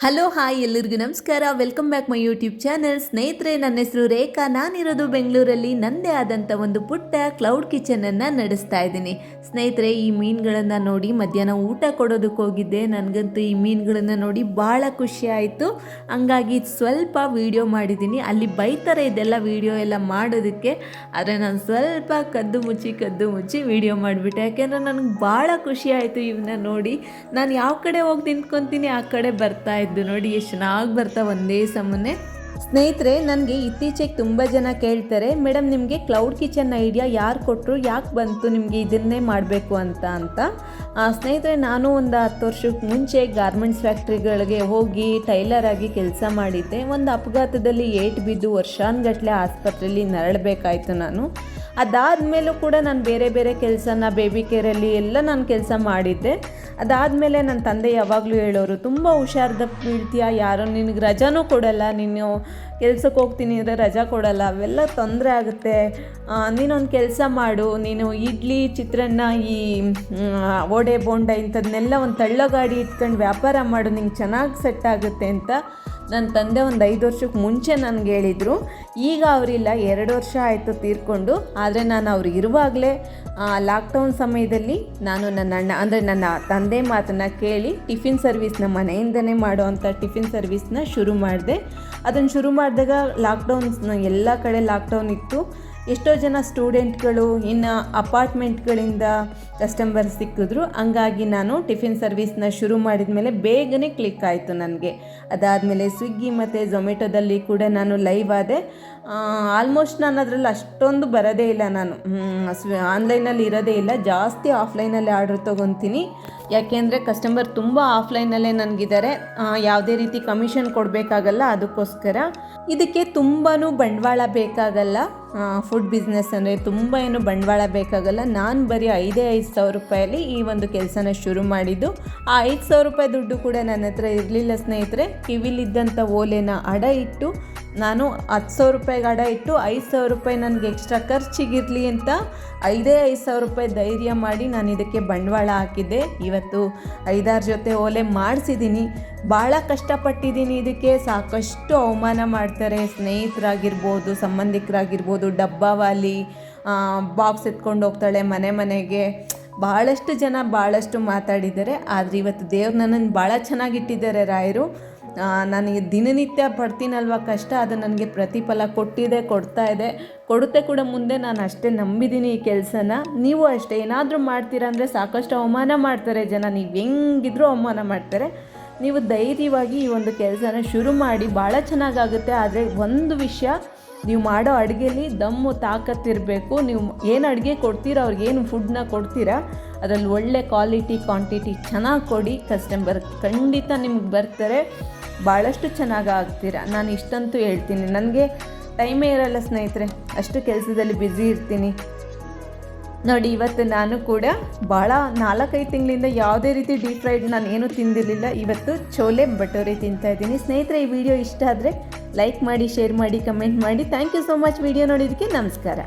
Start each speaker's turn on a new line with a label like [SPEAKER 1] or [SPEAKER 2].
[SPEAKER 1] Hello, hi ಎಲ್ಲರಿಗೂ ನಮಸ್ಕಾರ. Welcome back my YouTube channel ಸ್ನೇಹಿತರೆ, ನನ್ನ ಹೆಸರು ರೇಖಾ. ನಾನಿರೋದು ಬೆಂಗಳೂರಲ್ಲಿ. ನನ್ನದೇ ಆದಂಥ ಒಂದು ಪುಟ್ಟ ಕ್ಲೌಡ್ ಕಿಚನನ್ನು ನಡೆಸ್ತಾ ಇದ್ದೀನಿ. ಸ್ನೇಹಿತರೆ, ಈ ಮೀನುಗಳನ್ನು ನೋಡಿ ಮಧ್ಯಾಹ್ನ ಊಟ ಕೊಡೋದಕ್ಕೆ ಹೋಗಿದ್ದೆ. ನನಗಂತೂ ಈ ಮೀನುಗಳನ್ನು ನೋಡಿ ಭಾಳ ಖುಷಿ ಆಯಿತು. ಹಂಗಾಗಿ ಸ್ವಲ್ಪ ವಿಡಿಯೋ ಮಾಡಿದ್ದೀನಿ. ಅಲ್ಲಿ ಬೈತಾರೆ ಇದೆಲ್ಲ ವಿಡಿಯೋ ಎಲ್ಲ ಮಾಡೋದಕ್ಕೆ. ಆದರೆ ನಾನು ಸ್ವಲ್ಪ ಕದ್ದು ಮುಚ್ಚಿ ಕದ್ದು ಮುಚ್ಚಿ ವಿಡಿಯೋ ಮಾಡಿಬಿಟ್ಟೆ. ಯಾಕೆಂದರೆ ನನಗೆ ಭಾಳ ಖುಷಿ ಆಯಿತು ಇವನ್ನ ನೋಡಿ. ನಾನು ಯಾವ ಕಡೆ ಹೋಗಿ ನಿಂತ್ಕೊತೀನಿ ಆ ಕಡೆ ಬರ್ತಾ ಇದ್ದು ನೋಡಿ, ಎಷ್ಟು ಚೆನ್ನಾಗಿ ಬರ್ತಾ ಒಂದೇ ಸಮನೆ. ಸ್ನೇಹಿತರೆ, ನನಗೆ ಇತ್ತೀಚೆಗೆ ತುಂಬ ಜನ ಕೇಳ್ತಾರೆ ಮೇಡಮ್ ನಿಮಗೆ ಕ್ಲೌಡ್ ಕಿಚನ್ ಐಡಿಯಾ ಯಾರು ಕೊಟ್ಟರು ಯಾಕೆ ಬಂತು ನಿಮಗೆ ಇದನ್ನೇ ಮಾಡಬೇಕು ಅಂತ ಅಂತ. ಸ್ನೇಹಿತರೆ, ನಾನು ಒಂದು ಹತ್ತು ವರ್ಷಕ್ಕೆ ಮುಂಚೆ ಗಾರ್ಮೆಂಟ್ಸ್ ಫ್ಯಾಕ್ಟ್ರಿಗಳಿಗೆ ಹೋಗಿ ಟೈಲರ್ ಆಗಿ ಕೆಲಸ ಮಾಡಿದ್ದೆ. ಒಂದು ಅಪಘಾತದಲ್ಲಿ ಏಟ್ ಬಿದ್ದು ವರ್ಷಾನ್ಗಟ್ಟಲೆ ಆಸ್ಪತ್ರೆಯಲ್ಲಿ ನರಳಬೇಕಾಯಿತು ನಾನು. ಅದಾದಮೇಲೂ ಕೂಡ ನಾನು ಬೇರೆ ಬೇರೆ ಕೆಲಸನ ಬೇಬಿ ಕೇರಲ್ಲಿ ಎಲ್ಲ ನಾನು ಕೆಲಸ ಮಾಡಿದ್ದೆ. ಅದಾದಮೇಲೆ ನನ್ನ ತಂದೆ ಯಾವಾಗಲೂ ಹೇಳೋರು, ತುಂಬ ಹುಷಾರ್ದ ಬೀಳ್ತೀಯ ಯಾರೋ ನಿನಗೆ ರಜಾನೂ ಕೊಡಲ್ಲ, ನೀನು ಕೆಲ್ಸಕ್ಕೆ ಹೋಗ್ತೀನಿ ಅಂದರೆ ರಜಾ ಕೊಡಲ್ಲ, ಅವೆಲ್ಲ ತೊಂದರೆ ಆಗುತ್ತೆ. ನೀನೊಂದು ಕೆಲಸ ಮಾಡು, ನೀನು ಇಡ್ಲಿ, ಚಿತ್ರಾನ್ನ, ಈ ಓಡೆ ಬೋಂಡ ಇಂಥದ್ದನ್ನೆಲ್ಲ ಒಂದು ತಳ್ಳಗಾಡಿ ಇಟ್ಕೊಂಡು ವ್ಯಾಪಾರ ಮಾಡು, ನಿಂಗೆ ಚೆನ್ನಾಗಿ ಸೆಟ್ ಆಗುತ್ತೆ ಅಂತ ನನ್ನ ತಂದೆ ಒಂದು ಐದು ವರ್ಷಕ್ಕೆ ಮುಂಚೆ ನನಗೆ ಹೇಳಿದರು. ಈಗ ಅವರಿಲ್ಲ, ಎರಡು ವರ್ಷ ಆಯಿತು ತೀರ್ಕೊಂಡು, ಆದರೆ ನಾನು ಅವ್ರು ಇರುವಾಗಲೇ ಲಾಕ್ಡೌನ್ ಸಮಯದಲ್ಲಿ ನಾನು ನನ್ನ ಅಣ್ಣ, ಅಂದರೆ ನನ್ನ ತಂದೆ ಮಾತನ್ನು ಕೇಳಿ ಟಿಫಿನ್ ಸರ್ವಿಸ್ನ ಮನೆಯಿಂದನೇ ಮಾಡುವಂಥ ಟಿಫಿನ್ ಸರ್ವಿಸ್ನ ಶುರು ಮಾಡಿದೆ. ಅದನ್ನು ಶುರು ಮಾಡಿದಾಗ ಲಾಕ್ಡೌನ್ಸ್ನ ಎಲ್ಲ ಕಡೆ ಲಾಕ್ಡೌನ್ ಇತ್ತು. ಎಷ್ಟೋ ಜನ ಸ್ಟೂಡೆಂಟ್ಗಳು ಇನ್ನು ಅಪಾರ್ಟ್ಮೆಂಟ್ಗಳಿಂದ ಕಸ್ಟಮರ್ ಸಿಕ್ಕಿದ್ರು. ಹಂಗಾಗಿ ನಾನು ಟಿಫಿನ್ ಸರ್ವಿಸ್ನ ಶುರು ಮಾಡಿದ ಮೇಲೆ ಬೇಗನೆ ಕ್ಲಿಕ್ ಆಯಿತು ನನಗೆ. ಅದಾದಮೇಲೆ ಸ್ವಿಗ್ಗಿ ಮತ್ತು ಝೊಮೆಟೊದಲ್ಲಿ ಕೂಡ ನಾನು ಲೈವ್ ಆದೆ. ಆಲ್ಮೋಸ್ಟ್ ನಾನು ಅದರಲ್ಲಿ ಅಷ್ಟೊಂದು ಬರೋದೇ ಇಲ್ಲ ನಾನು. ಆನ್ಲೈನಲ್ಲಿ ಇರೋದೇ ಇಲ್ಲ. ಜಾಸ್ತಿ ಆಫ್ಲೈನಲ್ಲಿ ಆರ್ಡ್ರ್ ತೊಗೊತೀನಿ. ಯಾಕೆಂದರೆ ಕಸ್ಟಮರ್ ತುಂಬ ಆಫ್ಲೈನಲ್ಲೇ ನನಗಿದ್ದಾರೆ ಯಾವುದೇ ರೀತಿ ಕಮಿಷನ್ ಕೊಡಬೇಕಾಗಲ್ಲ, ಅದಕ್ಕೋಸ್ಕರ. ಇದಕ್ಕೆ ತುಂಬಾ ಬಂಡವಾಳ ಬೇಕಾಗಲ್ಲ. ಫುಡ್ ಬಿಸ್ನೆಸ್ ಅಂದರೆ ತುಂಬ ಏನು ಬಂಡವಾಳ ಬೇಕಾಗಲ್ಲ. ನಾನು ಬರೀ ಐದೇ, ಐದು ಸಾವಿರ ರೂಪಾಯಲ್ಲಿ ಈ ಒಂದು ಕೆಲಸನ ಶುರು ಮಾಡಿದ್ದು. ಆ ಐದು ಸಾವಿರ ರೂಪಾಯಿ ದುಡ್ಡು ಕೂಡ ನನ್ನ ಹತ್ರ ಇರಲಿಲ್ಲ ಸ್ನೇಹಿತರೆ. ಕಿವಿಲಿದ್ದಂಥ ಓಲೆನ ಅಡ ಇಟ್ಟು ನಾನು ಹತ್ತು ಸಾವಿರ ರೂಪಾಯಿ ಗಾಡ ಇಟ್ಟು ಐದು ಸಾವಿರ ರೂಪಾಯಿ ನನಗೆ ಎಕ್ಸ್ಟ್ರಾ ಖರ್ಚಿಗಿರಲಿ ಅಂತ ಐದೇ ಐದು ಸಾವಿರ ರೂಪಾಯಿ ಧೈರ್ಯ ಮಾಡಿ ನಾನು ಇದಕ್ಕೆ ಬಂಡವಾಳ ಹಾಕಿದ್ದೆ. ಇವತ್ತು ಐದಾರು ಜೊತೆ ಓಲೆ ಮಾಡಿಸಿದ್ದೀನಿ ಭಾಳ ಕಷ್ಟಪಟ್ಟಿದ್ದೀನಿ ಇದಕ್ಕೆ. ಸಾಕಷ್ಟು ಅವಮಾನ ಮಾಡ್ತಾರೆ. ಸ್ನೇಹಿತರಾಗಿರ್ಬೋದು, ಸಂಬಂಧಿಕರಾಗಿರ್ಬೋದು, ಡಬ್ಬಾವಾಲಿ ಬಾಕ್ಸ್ ಎತ್ಕೊಂಡು ಹೋಗ್ತಾಳೆ ಮನೆ ಮನೆಗೆ. ಭಾಳಷ್ಟು ಜನ ಭಾಳಷ್ಟು ಮಾತಾಡಿದ್ದಾರೆ. ಆದರೆ ಇವತ್ತು ದೇವ್ರು ನನ್ನನ್ನು ಭಾಳ ಚೆನ್ನಾಗಿಟ್ಟಿದ್ದಾರೆ ರಾಯರು. ನನಗೆ ದಿನನಿತ್ಯ ಪಡ್ತೀನಲ್ವ ಕಷ್ಟ, ಅದು ನನಗೆ ಪ್ರತಿಫಲ ಕೊಟ್ಟಿದೆ, ಕೊಡ್ತಾ ಇದೆ. ಕೊಡುತ್ತೆ ಕೂಡ ಮುಂದೆ, ನಾನು ಅಷ್ಟೇ ನಂಬಿದ್ದೀನಿ ಈ ಕೆಲಸನ. ನೀವು ಅಷ್ಟೇ, ಏನಾದರೂ ಮಾಡ್ತೀರಾ ಅಂದರೆ ಸಾಕಷ್ಟು ಅವಮಾನ ಮಾಡ್ತಾರೆ ಜನ. ನೀವು ಹೆಂಗಿದ್ರೂ ಅವಮಾನ ಮಾಡ್ತಾರೆ. ನೀವು ಧೈರ್ಯವಾಗಿ ಈ ಒಂದು ಕೆಲಸನ ಶುರು ಮಾಡಿ, ಭಾಳ ಚೆನ್ನಾಗಾಗುತ್ತೆ, ಆದರೆ ಒಂದು ವಿಷಯ, ನೀವು ಮಾಡೋ ಅಡುಗೆಲಿ ದಮ್ಮು ತಾಕತ್ತಿರಬೇಕು. ನೀವು ಏನು ಅಡುಗೆ ಕೊಡ್ತೀರಾ, ಅವ್ರಿಗೆ ಏನು ಫುಡ್ನ ಕೊಡ್ತೀರಾ, ಅದರಲ್ಲಿ ಒಳ್ಳೆ ಕ್ವಾಲಿಟಿ ಕ್ವಾಂಟಿಟಿ ಚೆನ್ನಾಗಿ ಕೊಡಿ. ಕಸ್ಟಮರ್ ಖಂಡಿತ ನಿಮ್ಗೆ ಬರ್ತಾರೆ. ಭಾಳಷ್ಟು ಚೆನ್ನಾಗಿ ಆಗ್ತೀರಾ? ನಾನು ಇಷ್ಟಂತೂ ಹೇಳ್ತೀನಿ. ನನಗೆ ಟೈಮೇ ಇರಲ್ಲ ಸ್ನೇಹಿತರೆ. ಅಷ್ಟು ಕೆಲಸದಲ್ಲಿ ಬ್ಯುಸಿ ಇರ್ತೀನಿ. ನೋಡಿ, ಇವತ್ತು ನಾನು ಕೂಡ ಭಾಳ ನಾಲ್ಕೈದು ತಿಂಗಳಿಂದ ಯಾವುದೇ ರೀತಿ ಡೀಪ್ ಫ್ರೈಡ್ ನಾನು ಏನೂ ತಿಂದಿರಲಿಲ್ಲ. ಇವತ್ತು ಚೋಲೆ ಭಟೋರೆ ತಿಂತಾ ಇದ್ದೀನಿ. ಸ್ನೇಹಿತರೆ, ಈ ವಿಡಿಯೋ ಇಷ್ಟ ಆದರೆ ಲೈಕ್ ಮಾಡಿ, ಶೇರ್ ಮಾಡಿ, ಕಮೆಂಟ್ ಮಾಡಿ. Thank you so much. Video ನೋಡಿದ್ದಕ್ಕೆ ನಮಸ್ಕಾರ.